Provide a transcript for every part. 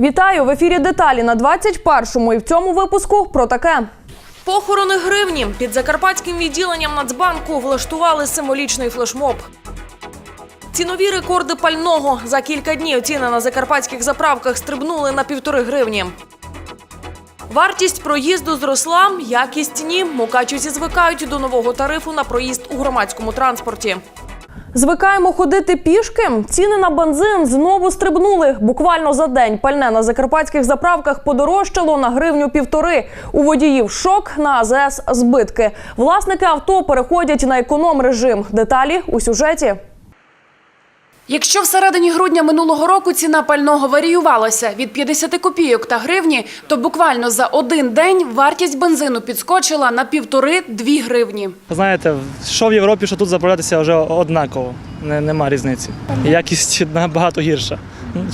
Вітаю в ефірі деталі на 21-му і в цьому випуску про таке. Похорони гривні під закарпатським відділенням Нацбанку влаштували символічний флешмоб. Цінові рекорди пального за кілька днів ціни на закарпатських заправках стрибнули на півтори гривні. Вартість проїзду зросла, якість ні. Мукачівці звикають до нового тарифу на проїзд у громадському транспорті. Звикаємо ходити пішки. Ціни на бензин знову стрибнули. Буквально за день пальне на закарпатських заправках подорожчало на гривню півтори. У водіїв шок на АЗС збитки. Власники авто переходять на економ режим. Деталі у сюжеті. Якщо в середині грудня минулого року ціна пального варіювалася від 50 копійок та гривні, то буквально за один день вартість бензину підскочила на півтори-дві гривні. Знаєте, що в Європі, що тут заправлятися вже однаково. Не, нема різниці. Якість набагато гірша.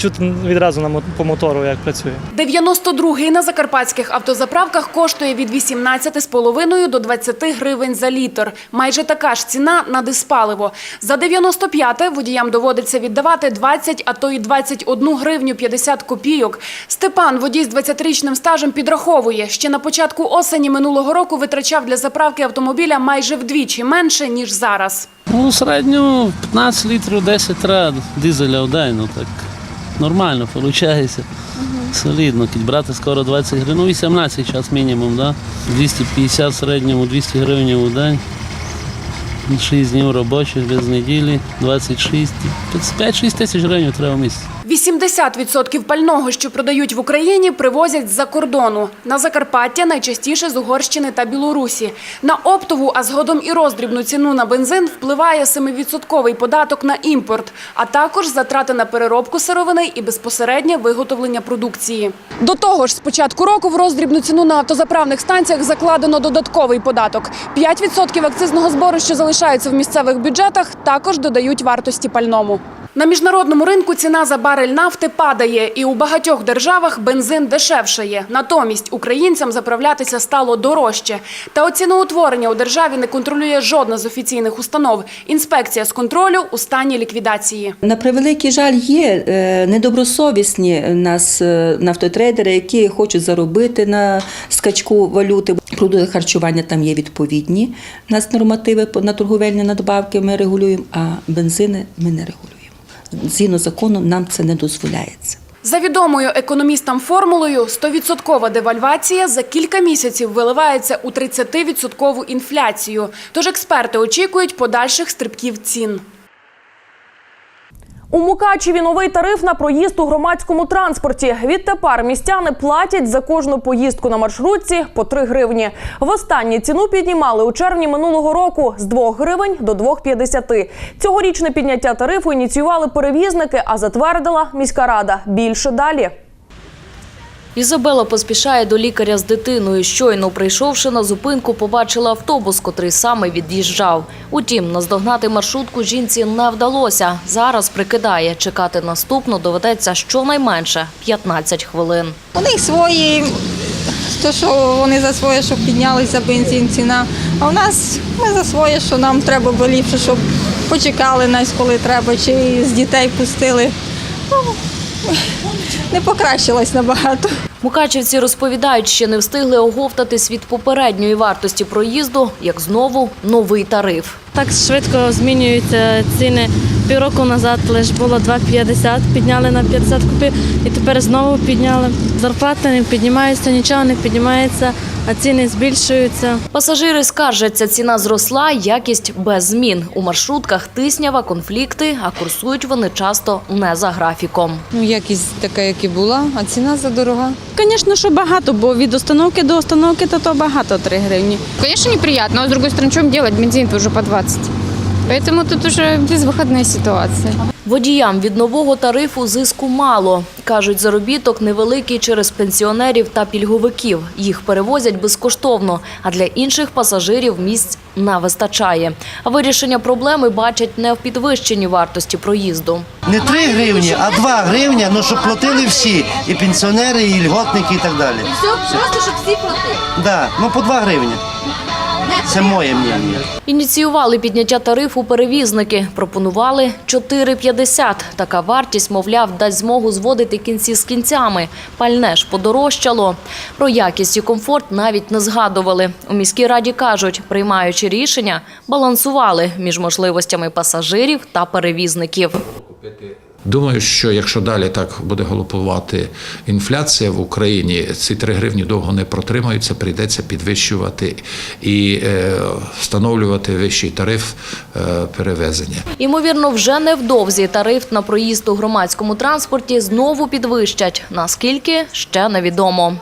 Чути відразу на по мотору, як працює. 92-й на закарпатських автозаправках коштує від 18,5 до 20 гривень за літр. Майже така ж ціна на диспаливо. За 95-те водіям доводиться віддавати 20, а то й 21 гривню 50 копійок. Степан, водій з 20-річним стажем, підраховує. Ще на початку осені минулого року витрачав для заправки автомобіля майже вдвічі менше, ніж зараз. Ну, в середньому 15 літрів 10 треба дизеля в день, ну так нормально виходить. Солідно, брати скоро 20 гривень, ну 18 час мінімум, да? 250 в середньому, 200 гривень у день. 6 днів робочих без неділі, 26, 5-6 тисяч гривень треба в місяць. 80% пального, що продають в Україні, привозять з-за кордону. На Закарпаття найчастіше з Угорщини та Білорусі. На оптову, а згодом і роздрібну ціну на бензин впливає 7% податок на імпорт, а також затрати на переробку сировини і безпосереднє виготовлення продукції. До того ж, з початку року в роздрібну ціну на автозаправних станціях закладено додатковий податок. 5% акцизного збору, що залишаються в місцевих бюджетах, також додають вартості пальному. На міжнародному ринку ціна за барель нафти падає, і у багатьох державах бензин дешевшає. Натомість українцям заправлятися стало дорожче. Та оціноутворення у державі не контролює жодна з офіційних установ. Інспекція з контролю у стані ліквідації. На превеликий жаль, є е, недобросовісні нас е, нафтотрейдери, які хочуть заробити на скачку валюти. Продукти харчування там є відповідні. У нас нормативи на торговельні надбавки ми регулюємо, а бензини ми не регулюємо. Згідно закону нам це не дозволяється. За відомою економістам формулою, 100% девальвація за кілька місяців виливається у 30% інфляцію. Тож експерти очікують подальших стрибків цін. У Мукачеві новий тариф на проїзд у громадському транспорті. Відтепер містяни платять за кожну поїздку на маршрутці по 3 гривні. Востаннє ціну піднімали у червні минулого року з 2 гривень до 2,50. Цьогорічне підняття тарифу ініціювали перевізники, а затвердила міська рада. Більше далі. Ізабела поспішає до лікаря з дитиною. Щойно прийшовши на зупинку, побачила автобус, котрий саме від'їжджав. Утім, наздогнати маршрутку жінці не вдалося. Зараз прикидає, чекати наступну доведеться щонайменше 15 хвилин. У них свої, то що вони за своє, щоб піднялися бензин ціна. А у нас ми за своє, що нам треба було ліпше, щоб почекали нас, коли треба, чи з дітей пустили. Не покращилось набагато. Мукачівці розповідають, ще не встигли оговтатись від попередньої вартості проїзду, як знову новий тариф. Так швидко змінюються ціни. Півроку назад лише було 2,50, підняли на 50 купів і тепер знову підняли. Зарплати не піднімається, нічого не піднімається, а ціни збільшуються. Пасажири скаржаться, ціна зросла, якість без змін. У маршрутках тиснява, конфлікти, а курсують вони часто не за графіком. Ну, якість така, як і була, а ціна задорога. Звісно, що багато, бо від установки до установки то, то багато 3 гривні. Звісно, неприємно, а з іншої сторони, чому робити? делать? Бензин вже по 20. Поэтому тут уже безвыходная ситуация. Водіям від нового тарифу зиску мало. Кажуть, заробіток невеликий через пенсіонерів та пільговиків. Їх перевозять безкоштовно, а для інших пасажирів місць не вистачає. А вирішення проблеми бачать не в підвищенні вартості проїзду. Не 3 гривні, а 2 гривні, ну щоб платили всі. І пенсіонери, і льготники, і так далі. Все, просто щоб всі платили. Да, ну по 2 гривні. Це моє мнення. Ініціювали підняття тарифу перевізники. Пропонували 4,50. Така вартість, мовляв, дасть змогу зводити кінці з кінцями. Пальне ж подорожчало. Про якість і комфорт навіть не згадували. У міській раді кажуть, приймаючи рішення, балансували між можливостями пасажирів та перевізників. Думаю, що якщо далі так буде галопувати інфляція в Україні, ці 3 гривні довго не протримаються, прийдеться підвищувати і е, встановлювати вищий тариф е, перевезення. Ймовірно, вже невдовзі тариф на проїзд у громадському транспорті знову підвищать. Наскільки ще невідомо.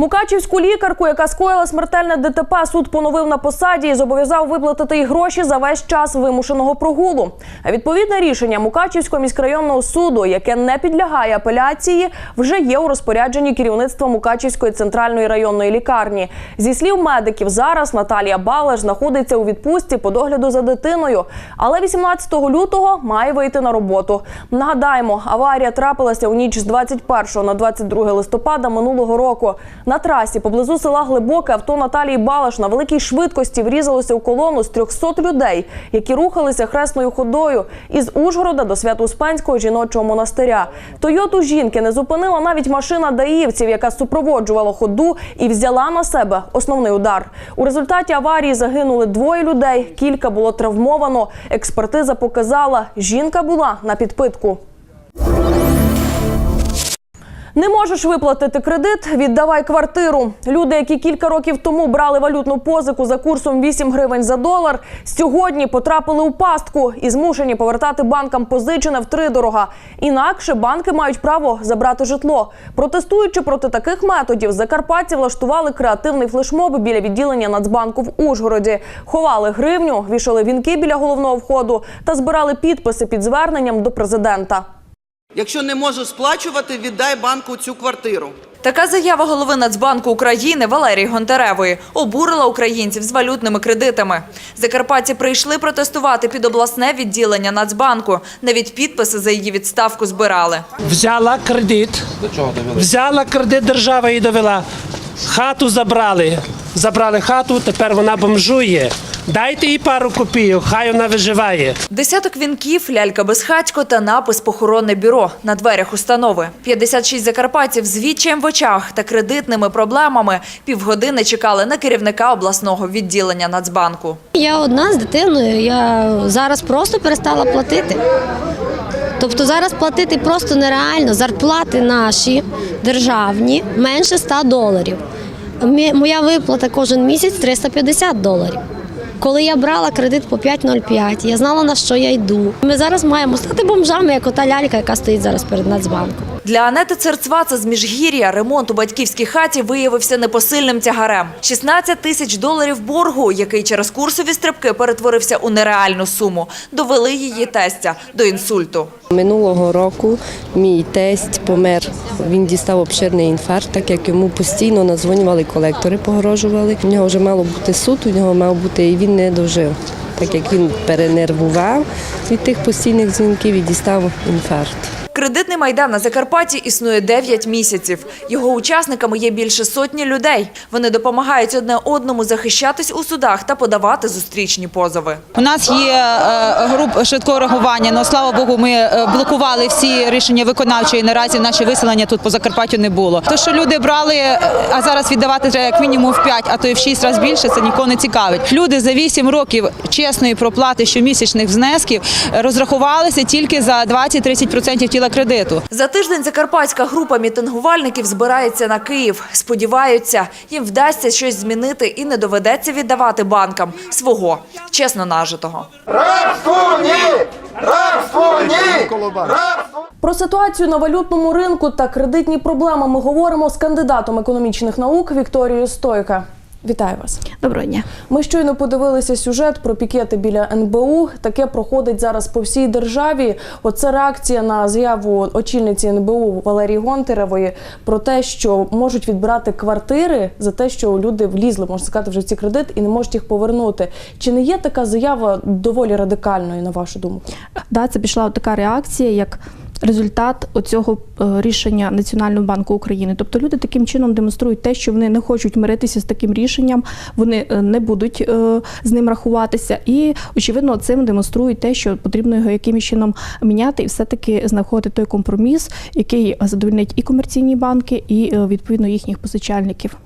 Мукачівську лікарку, яка скоїла смертельне ДТП, суд поновив на посаді і зобов'язав виплатити їй гроші за весь час вимушеного прогулу. Відповідне рішення Мукачівського міськрайонного суду, яке не підлягає апеляції, вже є у розпорядженні керівництва Мукачівської центральної районної лікарні. Зі слів медиків, зараз Наталія Балаш знаходиться у відпустці по догляду за дитиною, але 18 лютого має вийти на роботу. Нагадаємо, аварія трапилася у ніч з 21 на 22 листопада минулого року. На трасі поблизу села Глибоке авто Наталії Балаш на великій швидкості врізалося у колону з 300 людей, які рухалися хресною ходою із Ужгорода до Свято-Успенського жіночого монастиря. Тойоту жінки не зупинила навіть машина даївців, яка супроводжувала ходу і взяла на себе основний удар. У результаті аварії загинули двоє людей, кілька було травмовано. Експертиза показала, жінка була на підпитку. Не можеш виплатити кредит, віддавай квартиру. Люди, які кілька років тому брали валютну позику за курсом 8 гривень за долар, сьогодні потрапили у пастку і змушені повертати банкам позичене втридорога. Інакше банки мають право забрати житло. Протестуючи проти таких методів, закарпатці влаштували креативний флешмоб біля відділення Нацбанку в Ужгороді. Ховали гривню, вішали вінки біля головного входу та збирали підписи під зверненням до президента. Якщо не можеш сплачувати, віддай банку цю квартиру. Така заява голови Нацбанку України Валерії Гонтаревої обурила українців з валютними кредитами. Закарпатці прийшли протестувати під обласне відділення Нацбанку. Навіть підписи за її відставку збирали. Взяла кредит. Взяла кредит, держава її довела. Хату забрали. Забрали хату, тепер вона бомжує. Дайте їй пару копійок, хай вона виживає. Десяток вінків, лялька безхатько та напис «Похоронне бюро» на дверях установи. 56 закарпатців з відчаєм в очах та кредитними проблемами півгодини чекали на керівника обласного відділення Нацбанку. Я одна з дитиною, я зараз просто перестала платити. Тобто зараз платити просто нереально. Зарплати наші державні менше 100 доларів. Моя виплата кожен місяць 350 доларів. Коли я брала кредит по 5,05, я знала на що я йду. Ми зараз маємо стати бомжами, як ота лялька, яка стоїть зараз перед Нацбанком. Для Анети Церцваца з Міжгір'я ремонт у батьківській хаті виявився непосильним тягарем. 16 тисяч доларів боргу, який через курсові стрибки перетворився у нереальну суму, довели її тестя до інсульту. Минулого року мій тесть помер. Він дістав обширний інфаркт, так як йому постійно надзвонювали колектори, погрожували. У нього вже мало бути суд, у нього мав бути і він не дожив. Так як він перенервував від тих постійних дзвінків і дістав інфаркт. Кредитний майдан на Закарпатті існує 9 місяців. Його учасниками є більше сотні людей. Вони допомагають одне одному захищатись у судах та подавати зустрічні позови. У нас є е, груп швидкого реагування, але слава Богу, ми е, блокували всі рішення виконавчої. Наразі наші виселення тут по Закарпаттю не було. То, що люди брали, е, а зараз віддавати треба як мінімум в 5, а то й в 6 разів більше, це нікого не цікавить. Люди за 8 років чесної проплати щомісячних внесків розрахувалися тільки за 20-30% тіла кредиту. За тиждень закарпатська група мітингувальників збирається на Київ. Сподіваються, їм вдасться щось змінити і не доведеться віддавати банкам свого чесно нажитого. Про ситуацію на валютному ринку та кредитні проблеми ми говоримо з кандидатом економічних наук Вікторією Стойка. Вітаю вас. Доброго дня. Ми щойно подивилися сюжет про пікети біля НБУ. Таке проходить зараз по всій державі. Оце реакція на заяву очільниці НБУ Валерії Гонтаревої про те, що можуть відбирати квартири за те, що люди влізли, можна сказати, вже в ці кредит і не можуть їх повернути. Чи не є така заява доволі радикальною, на вашу думку? Да, це пішла така реакція, як результат оцього е, рішення Національного банку України. Тобто люди таким чином демонструють те, що вони не хочуть миритися з таким рішенням, вони е, не будуть е, з ним рахуватися, і очевидно цим демонструють те, що потрібно його якимось чином міняти і все-таки знаходити той компроміс, який задовольнить і комерційні банки, і відповідно їхніх позичальників.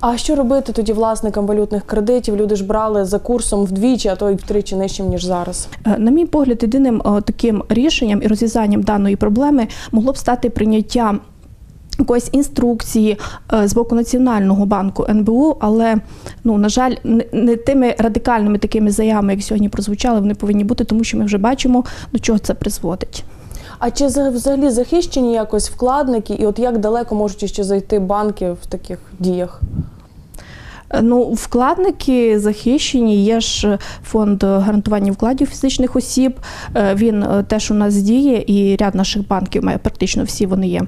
А що робити тоді власникам валютних кредитів? Люди ж брали за курсом вдвічі, а то й втричі нижчим, ніж зараз. Е, На мій погляд, єдиним таким рішенням і розв'язанням даної проблеми могло б стати прийняття. Якоїсь інструкції е, з боку Національного банку НБУ, але ну на жаль, не тими радикальними такими заявами, як сьогодні прозвучали, вони повинні бути, тому що ми вже бачимо, до чого це призводить. А чи за- взагалі захищені якось вкладники, і от як далеко можуть ще зайти банки в таких діях? Е, Ну, вкладники захищені. Є ж фонд гарантування вкладів фізичних осіб. Е, Він е, теж у нас діє, і ряд наших банків має практично всі вони є.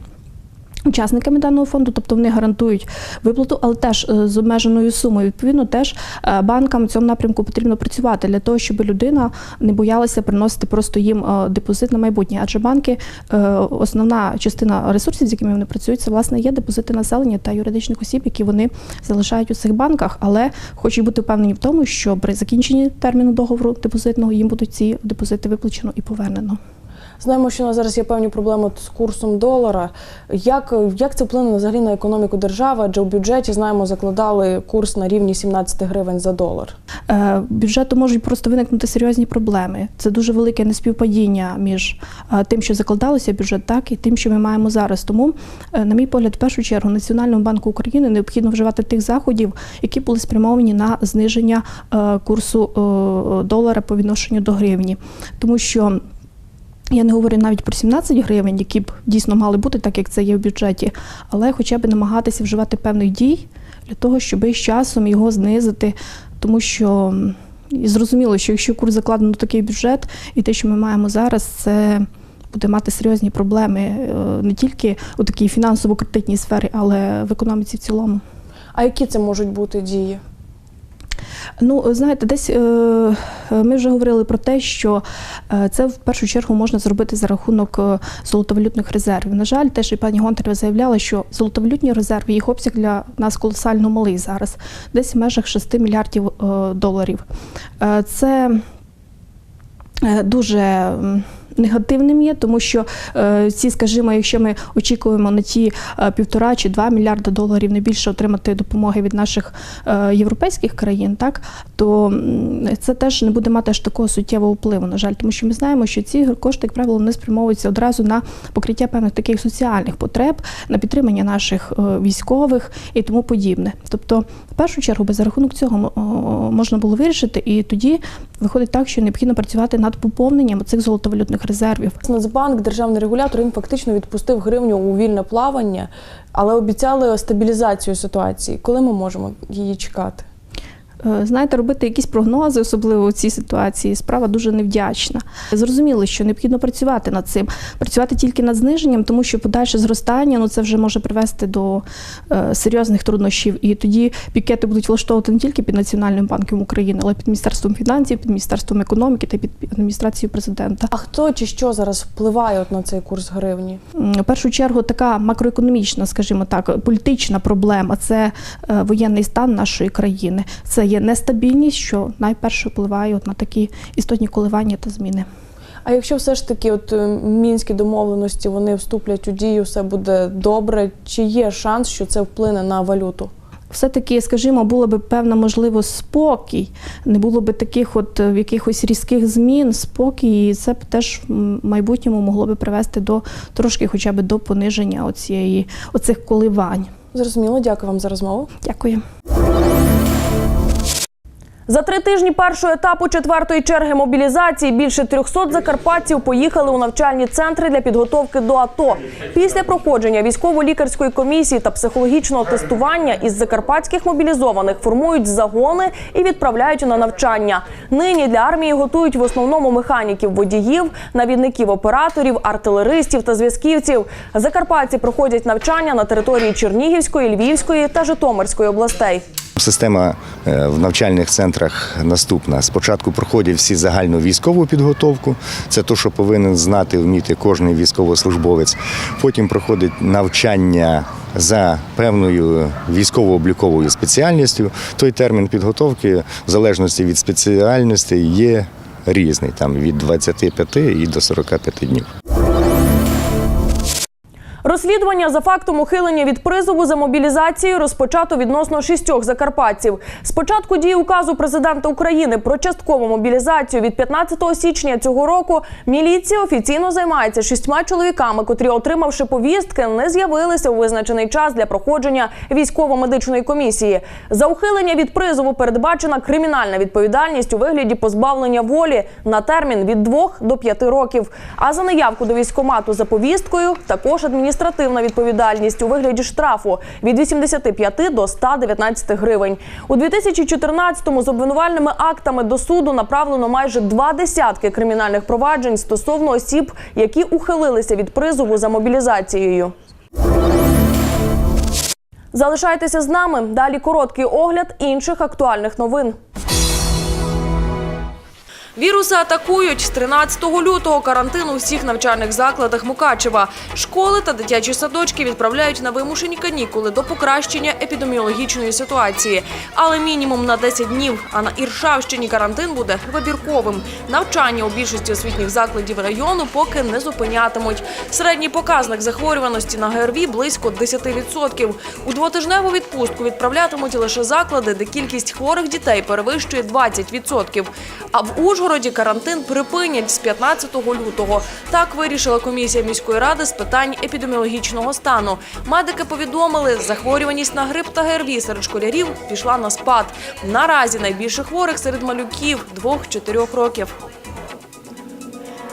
Учасниками даного фонду, тобто вони гарантують виплату, але теж е, з обмеженою сумою. Відповідно, теж е, банкам в цьому напрямку потрібно працювати для того, щоб людина не боялася приносити просто їм е, депозит на майбутнє. Адже банки, основна частина ресурсів, з якими вони працюють, це власне є депозити населення та юридичних осіб, які вони залишають у цих банках, але хочуть бути впевнені в тому, що при закінченні терміну договору депозитного їм будуть ці депозити виплачено і повернено. Знаємо, що у нас зараз є певні проблеми з курсом долара. Як, як це вплине взагалі на економіку держави? Адже у бюджеті знаємо, закладали курс на рівні 17 гривень за долар. Е, бюджету можуть просто виникнути серйозні проблеми. Це дуже велике неспівпадіння між е, тим, що закладалося бюджет, так і тим, що ми маємо зараз. Тому, е, на мій погляд, в першу чергу Національному банку України необхідно вживати тих заходів, які були спрямовані на зниження е, курсу е, долара по відношенню до гривні, тому що. Я не говорю навіть про 17 гривень, які б дійсно мали бути, так як це є в бюджеті, але хоча б намагатися вживати певних дій для того, щоб з часом його знизити, тому що зрозуміло, що якщо курс закладено такий бюджет, і те, що ми маємо зараз, це буде мати серйозні проблеми е, не тільки у такій фінансово-кредитній сфері, але в економіці в цілому. А які це можуть бути дії? Ну, знаєте, десь е, ми вже говорили про те, що е, це в першу чергу можна зробити за рахунок е, золотовалютних резервів. На жаль, теж і пані Гонтарева заявляла, що золотовалютні резерви, їх обсяг для нас колосально малий зараз, десь в межах 6 мільярдів доларів. Це дуже негативним є, тому що е, ці, скажімо, якщо ми очікуємо на ті е, півтора чи два мільярда доларів не більше отримати допомоги від наших е, європейських країн, так то це теж не буде мати аж такого суттєвого впливу, на жаль, тому що ми знаємо, що ці кошти, як правило, не спрямовуються одразу на покриття певних таких соціальних потреб, на підтримання наших військових і тому подібне. Тобто, в першу чергу, без рахунок цього можна було вирішити, і тоді виходить так, що необхідно працювати над поповненням цих золотовалютних резервів. Нацбанк, державний регулятор, він фактично відпустив гривню у вільне плавання, але обіцяли стабілізацію ситуації. Коли ми можемо її чекати? Е, Знаєте, робити якісь прогнози, особливо у цій ситуації, справа дуже невдячна. Зрозуміло, що необхідно працювати над цим, працювати тільки над зниженням, тому що подальше зростання ну це вже може привести до е, серйозних труднощів. І тоді пікети будуть влаштовувати не тільки під Національним банком України, але й під міністерством фінансів, під міністерством економіки та під адміністрацією президента. А хто чи що зараз впливає от на цей курс гривні? В першу чергу така макроекономічна, скажімо так, політична проблема це е, воєнний стан нашої країни. Це є нестабільність, що найперше впливає от на такі істотні коливання та зміни. А якщо все ж таки, от е, мінські домовленості вони вступлять у дію, все буде добре. Чи є шанс, що це вплине на валюту? Все-таки, скажімо, було б певна можливо спокій, не було б таких от е, якихось різких змін, спокій, і це б теж в майбутньому могло би привести до трошки, хоча б до пониження оцієї оцих коливань. Зрозуміло, дякую вам за розмову. Дякую. За три тижні першого етапу четвертої черги мобілізації більше 300 закарпатців поїхали у навчальні центри для підготовки до АТО. Після проходження військово-лікарської комісії та психологічного тестування із закарпатських мобілізованих формують загони і відправляють на навчання. Нині для армії готують в основному механіків, водіїв, навідників операторів, артилеристів та зв'язківців. Закарпатці проходять навчання на території Чернігівської, Львівської та Житомирської областей. Система е, в навчальних центрах наступна. Спочатку проходять всі загальну військову підготовку, це те, що повинен знати, вміти кожен військовослужбовець. Потім проходить навчання за певною військово-обліковою спеціальністю. Той термін підготовки, в залежності від спеціальності, є різний, там від 25 і до 45 днів. Розслідування за фактом ухилення від призову за мобілізацією розпочато відносно шістьох закарпатців. З початку дії указу президента України про часткову мобілізацію від 15 січня цього року міліція офіційно займається шістьма чоловіками, котрі, отримавши повістки, не з'явилися у визначений час для проходження військово-медичної комісії. За ухилення від призову передбачена кримінальна відповідальність у вигляді позбавлення волі на термін від 2 до 5 років. А за неявку до військкомату за повісткою також адміністративна відповідальність у вигляді штрафу від 85 до 119 гривень. У 2014-му з обвинувальними актами до суду направлено майже два десятки кримінальних проваджень стосовно осіб, які ухилилися від призову за мобілізацією. Залишайтеся з нами. Далі короткий огляд інших актуальних новин. Віруси атакують з 13 лютого карантин у всіх навчальних закладах Мукачева. Школи та дитячі садочки відправляють на вимушені канікули до покращення епідеміологічної ситуації. Але мінімум на 10 днів. А на Іршавщині карантин буде вибірковим. Навчання у більшості освітніх закладів району поки не зупинятимуть. Середній показник захворюваності на ГРВІ близько 10%. У двотижневу відпустку відправлятимуть лише заклади, де кількість хворих дітей перевищує 20%. А в Ужгороді карантин припинять з 15 лютого. Так вирішила комісія міської ради з питань епідеміологічного стану. Медики повідомили, захворюваність на грип та ГРВІ серед школярів пішла на спад. Наразі найбільше хворих серед малюків 2-4 років.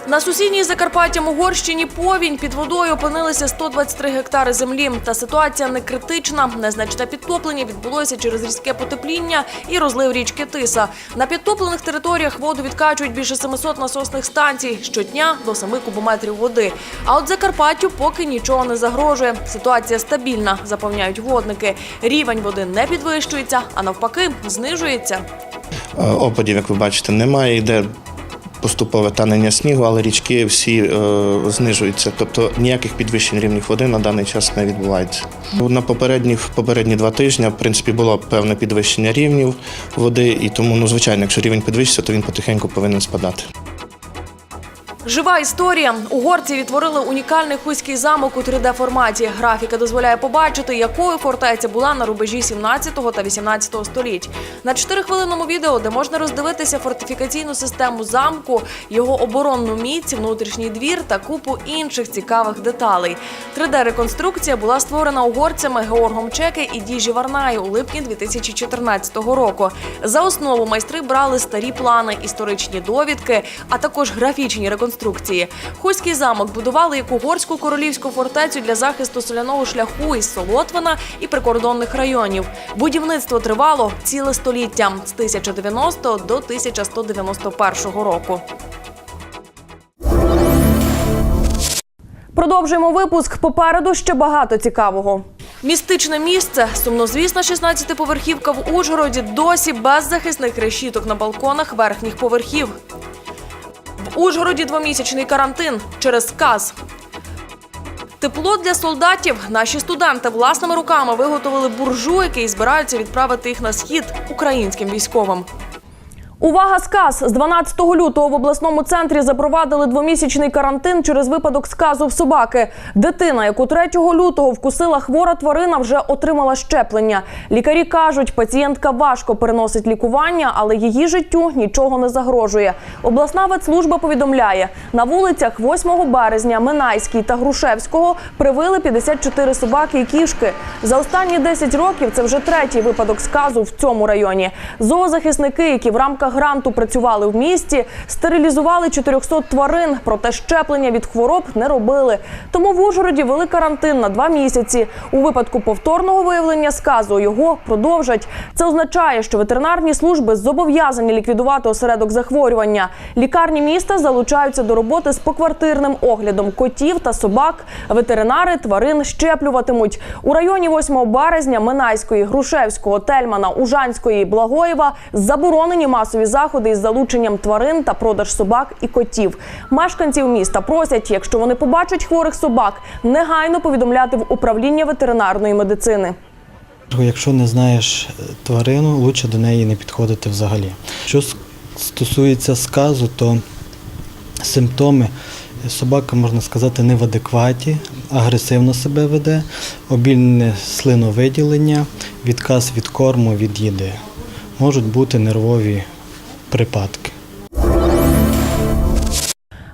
На сусідній Закарпаттям Угорщині повінь під водою опинилися 123 гектари землі. Та ситуація не критична. Незначне підтоплення відбулося через різке потепління і розлив річки Тиса. На підтоплених територіях воду відкачують більше 700 насосних станцій щодня до 7 кубометрів води. А от Закарпаттю поки нічого не загрожує. Ситуація стабільна, запевняють водники. Рівень води не підвищується, а навпаки, знижується. Е, Опадів, як ви бачите, немає. Йде поступове танення снігу, але річки всі е, знижуються. Тобто ніяких підвищень рівнів води на даний час не відбувається. На попередні, попередні два тижні, в принципі, було певне підвищення рівнів води, і тому, ну, звичайно, якщо рівень підвищиться, то він потихеньку повинен спадати. Жива історія. Угорці відтворили унікальний хуйський замок у 3D-форматі. Графіка дозволяє побачити, якою фортеця була на рубежі 17 та 18 століть. На 4-хвилинному відео, де можна роздивитися фортифікаційну систему замку, його оборонну міць, внутрішній двір та купу інших цікавих деталей. 3D-реконструкція була створена угорцями Георгом Чеке і Діжі Варнаю у липні 2014 року. За основу майстри брали старі плани, історичні довідки, а також графічні реконструкції. Хуський замок будували як угорську королівську фортецю для захисту соляного шляху із Солотвина і прикордонних районів. Будівництво тривало ціле століття з 1090 до 1191 року. Продовжуємо випуск. Попереду ще багато цікавого. Містичне місце, сумнозвісна 16-поверхівка в Ужгороді, досі без захисних решіток на балконах верхніх поверхів. В Ужгороді двомісячний карантин через сказ. Тепло для солдатів. Наші студенти власними руками виготовили буржуйки і збираються відправити їх на схід українським військовим. Увага, сказ! З 12 лютого в обласному центрі запровадили двомісячний карантин через випадок сказу в собаки. Дитина, яку 3 лютого вкусила хвора тварина, вже отримала щеплення. Лікарі кажуть, пацієнтка важко переносить лікування, але її життю нічого не загрожує. Обласна ветслужба повідомляє, на вулицях 8 березня Минайській та Грушевського привили 54 собаки і кішки. За останні 10 років це вже третій випадок сказу в цьому районі. Зоозахисники, які в рамках рамках гранту працювали в місті, стерилізували 400 тварин, проте щеплення від хвороб не робили. Тому в Ужгороді вели карантин на два місяці. У випадку повторного виявлення сказу його продовжать. Це означає, що ветеринарні служби зобов'язані ліквідувати осередок захворювання. Лікарні міста залучаються до роботи з поквартирним оглядом котів та собак. Ветеринари тварин щеплюватимуть у районі 8 березня Минайської, Грушевського, Тельмана, Ужанської, Благоєва заборонені масові заходи із залученням тварин та продаж собак і котів. Мешканців міста просять, якщо вони побачать хворих собак, негайно повідомляти в управління ветеринарної медицини. Якщо не знаєш е, тварину, краще до неї не підходити взагалі. Що стосується сказу, то симптоми собака, можна сказати, не в адекваті, агресивно себе веде, обільне слиновиділення, відказ від корму, від їди. Можуть бути нервові припадки.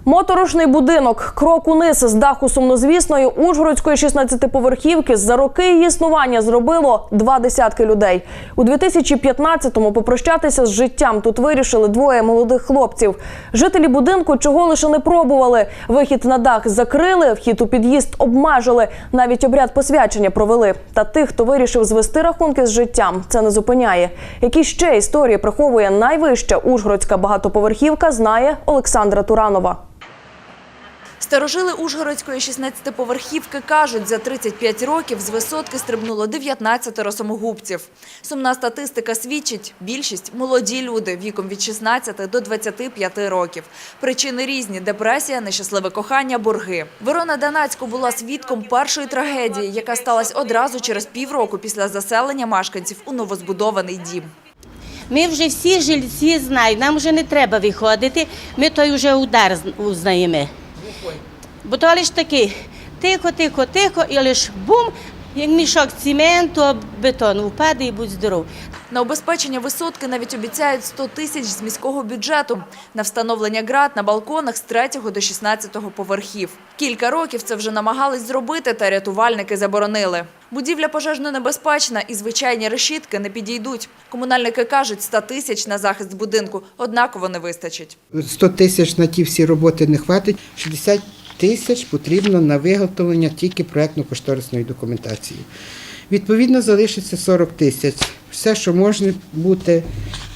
Моторошний будинок, крок униз з даху сумнозвісної Ужгородської 16-поверхівки за роки її існування зробило два десятки людей. У 2015-му попрощатися з життям тут вирішили двоє молодих хлопців. Жителі будинку чого лише не пробували. Вихід на дах закрили, вхід у під'їзд обмежили, навіть обряд посвячення провели. Та тих, хто вирішив звести рахунки з життям, це не зупиняє. Які ще історії приховує найвища Ужгородська багатоповерхівка, знає Олександра Туранова. Старожили Ужгородської 16-поверхівки кажуть, за 35 років з висотки стрибнуло 19 самогубців. Сумна статистика свідчить, більшість – молоді люди віком від 16 до 25 років. Причини різні – депресія, нещасливе кохання, борги. Верона Данацько була свідком першої трагедії, яка сталася одразу через півроку після заселення мешканців у новозбудований дім. Ми вже всі жильці знають, нам вже не треба виходити, ми той вже удар з- знаємо. Бо то лише такий тихо, тихо, тихо, і лише бум, як мішок цементу, бетону впаде і будь здоров. На убезпечення висотки навіть обіцяють 100 тисяч з міського бюджету на встановлення град на балконах з 3 до 16 поверхів. Кілька років це вже намагались зробити, та рятувальники заборонили. Будівля пожежно небезпечна і звичайні решітки не підійдуть. Комунальники кажуть, 100 тисяч на захист будинку однаково не вистачить. 100 тисяч на ті всі роботи не хватить. 60 тисяч потрібно на виготовлення тільки проєктно-кошторисної документації. Відповідно, залишиться 40 тисяч. Все, що може бути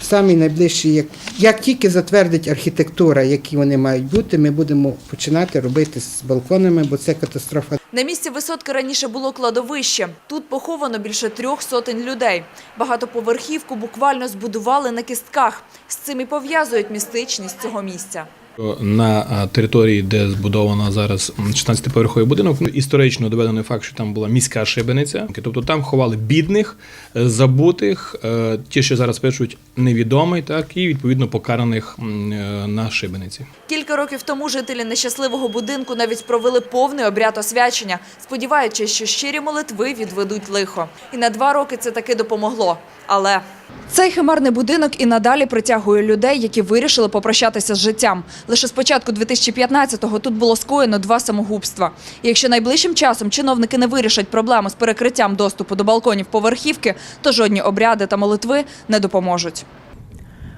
самі найближчі, як, як тільки затвердить архітектура, які вони мають бути, ми будемо починати робити з балконами, бо це катастрофа. На місці висотки раніше було кладовище. Тут поховано більше трьох сотень людей. Багатоповерхівку буквально збудували на кістках. З цим і пов'язують містичність цього місця. На території, де збудовано зараз м, 16-поверховий будинок, ну, історично доведений факт, що там була міська шибениця. Тобто там ховали бідних, е, забутих, е, ті, що зараз пишуть невідомий, так і відповідно покараних е, на шибениці. Кілька років тому жителі нещасливого будинку навіть провели повний обряд освячення, сподіваючись, що щирі молитви відведуть лихо. І на два роки це таки допомогло. Але цей химерний будинок і надалі притягує людей, які вирішили попрощатися з життям. Лише з початку 2015-го тут було скоєно два самогубства. І якщо найближчим часом чиновники не вирішать проблему з перекриттям доступу до балконів поверхівки, то жодні обряди та молитви не допоможуть.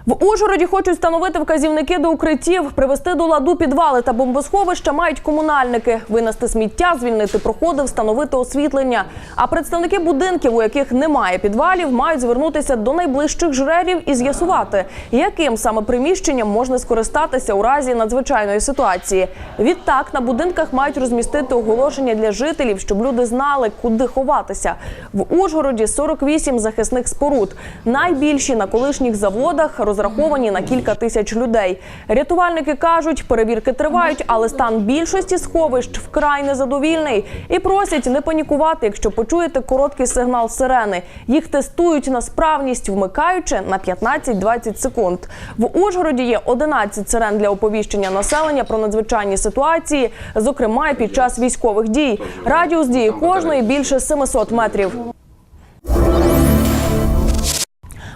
В Ужгороді хочуть встановити вказівники до укриттів, привести до ладу підвали та бомбосховища мають комунальники, винести сміття, звільнити проходи, встановити освітлення. А представники будинків, у яких немає підвалів, мають звернутися до найближчих жрерів і з'ясувати, яким саме приміщенням можна скористатися у разі надзвичайної ситуації. Відтак на будинках мають розмістити оголошення для жителів, щоб люди знали, куди ховатися. В Ужгороді 48 захисних споруд. Найбільші на колишніх заводах розраховані на кілька тисяч людей. Рятувальники кажуть, перевірки тривають, але стан більшості сховищ вкрай незадовільний і просять не панікувати, якщо почуєте короткий сигнал сирени. Їх тестують на справність, вмикаючи на 15-20 секунд. В Ужгороді є 11 сирен для оповіщення населення про надзвичайні ситуації, зокрема під час військових дій. Радіус дії кожної більше 700 метрів.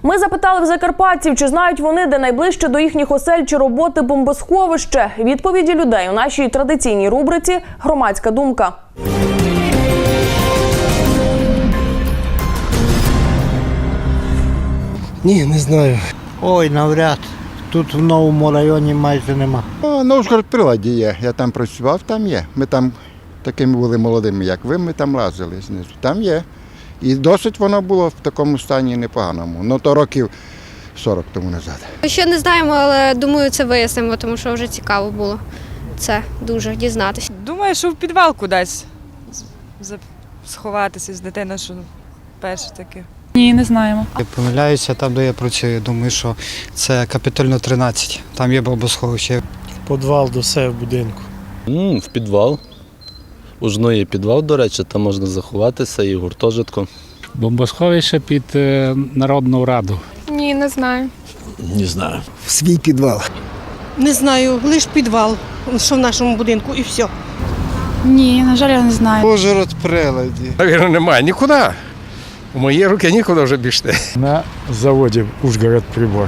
Ми запитали в закарпатців, чи знають вони, де найближче до їхніх осель чи роботи бомбосховище. Відповіді людей у нашій традиційній рубриці Громадська думка. Ні, не знаю. Ой, навряд. Тут в новому районі майже нема. На Ужгород приладі є. Я там працював, там є. Ми там такими були молодими, як ви, ми там лазили знизу. Там є. І досить воно було в такому стані непоганому. Ну то років 40 тому назад. Ще не знаємо, але думаю, це вияснимо, тому що вже цікаво було це дуже дізнатися. Думаю, що в підвал кудись сховатися з дитиною, що перше таке. Ні, не знаємо. Я помиляюся, там, де я працюю, думаю, що це капітально 13. Там є бомбосховище. Підвал до себе в будинку. в підвал. У жно є підвал, до речі, там можна заховатися і гуртожитку. Бомбосховище під е, Народну раду. Ні, не знаю. Не знаю. В свій підвал. Не знаю, лише підвал, що в нашому будинку, і все. Ні, на жаль, я не знаю. Ужгород приладі. Навірно, немає нікуди. У мої руки нікуди вже більше. На заводі Ужгород прибор.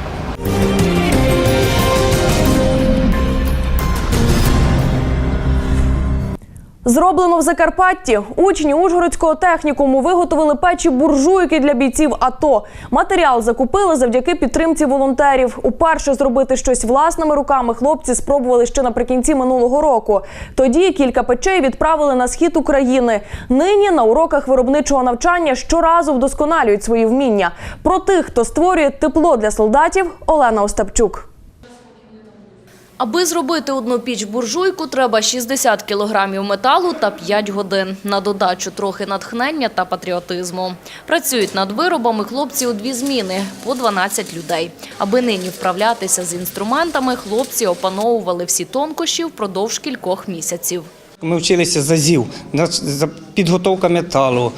Зроблено в Закарпатті. Учні Ужгородського технікуму виготовили печі буржуйки для бійців АТО. Матеріал закупили завдяки підтримці волонтерів. Уперше зробити щось власними руками хлопці спробували ще наприкінці минулого року. Тоді кілька печей відправили на схід України. Нині на уроках виробничого навчання щоразу вдосконалюють свої вміння. Про тих, хто створює тепло для солдатів, Олена Остапчук. Аби зробити одну піч-буржуйку, треба 60 кілограмів металу та 5 годин. На додачу трохи натхнення та патріотизму. Працюють над виробами хлопці у дві зміни – по 12 людей. Аби нині вправлятися з інструментами, хлопці опановували всі тонкощі впродовж кількох місяців. Ми вчилися з азів, на- за- підготовка металу,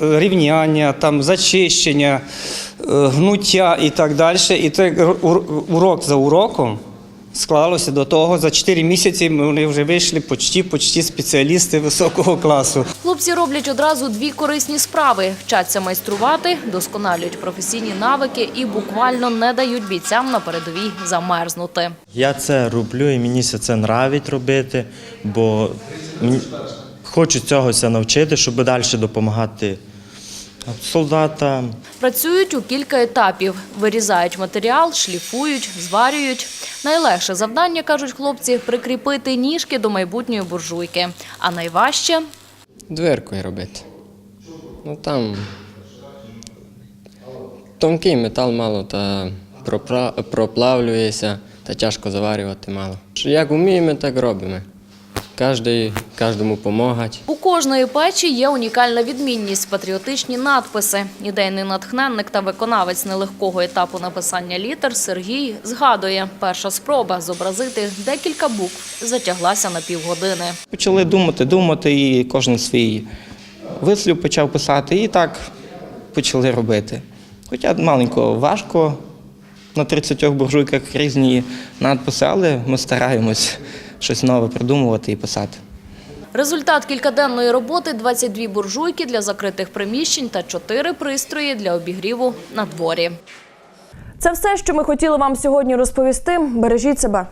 рівняння, там, зачищення, е, гнуття і так далі. І ур- урок за уроком склалося до того. За 4 місяці ми вже вийшли почти, почти спеціалісти високого класу. Хлопці роблять одразу дві корисні справи – вчаться майструвати, досконалюють професійні навики і буквально не дають бійцям на передовій замерзнути. Я це роблю і мені це нравить робити, бо хочу цьогося навчити, щоб далі допомагати солдатам. Працюють у кілька етапів. Вирізають матеріал, шліфують, зварюють. Найлегше завдання, кажуть хлопці, прикріпити ніжки до майбутньої буржуйки. А найважче Дверкою робити. Ну там тонкий метал мало та проплавлюється та тяжко заварювати мало. Як вміємо, так робимо. Кожний, кожному допомагати. У кожної печі є унікальна відмінність – патріотичні надписи. Ідейний натхненник та виконавець нелегкого етапу написання літер Сергій згадує, перша спроба зобразити декілька букв затяглася на півгодини. Почали думати, думати, і кожен свій вислів почав писати, і так почали робити. Хоча маленько важко, на 30 буржуйках різні надписи, але ми стараємось щось нове придумувати і писати. Результат кількаденної роботи 22 буржуйки для закритих приміщень та 4 пристрої для обігріву на дворі. Це все, що ми хотіли вам сьогодні розповісти. Бережіть себе.